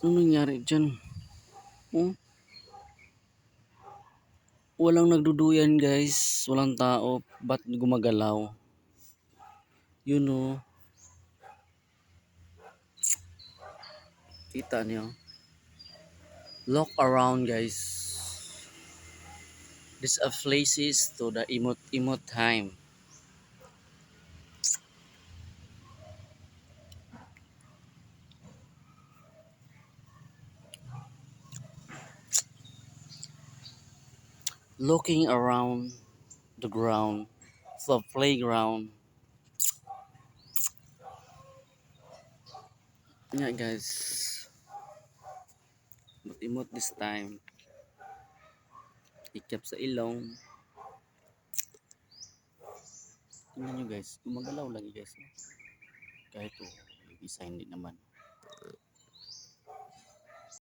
Ano nangyari dyan? Oh? Walang nagduduyan guys. Walang tao. Ba't gumagalaw? Yun oh. Kita niyo. Look around guys. This are places to the imot imot time. Looking around the ground, the playground. Yeah guys. Imot this time. Ikap sa ilong. Tingnan nyo guys, gumagalaw lagi guys. Kahit oh, isa hindi naman.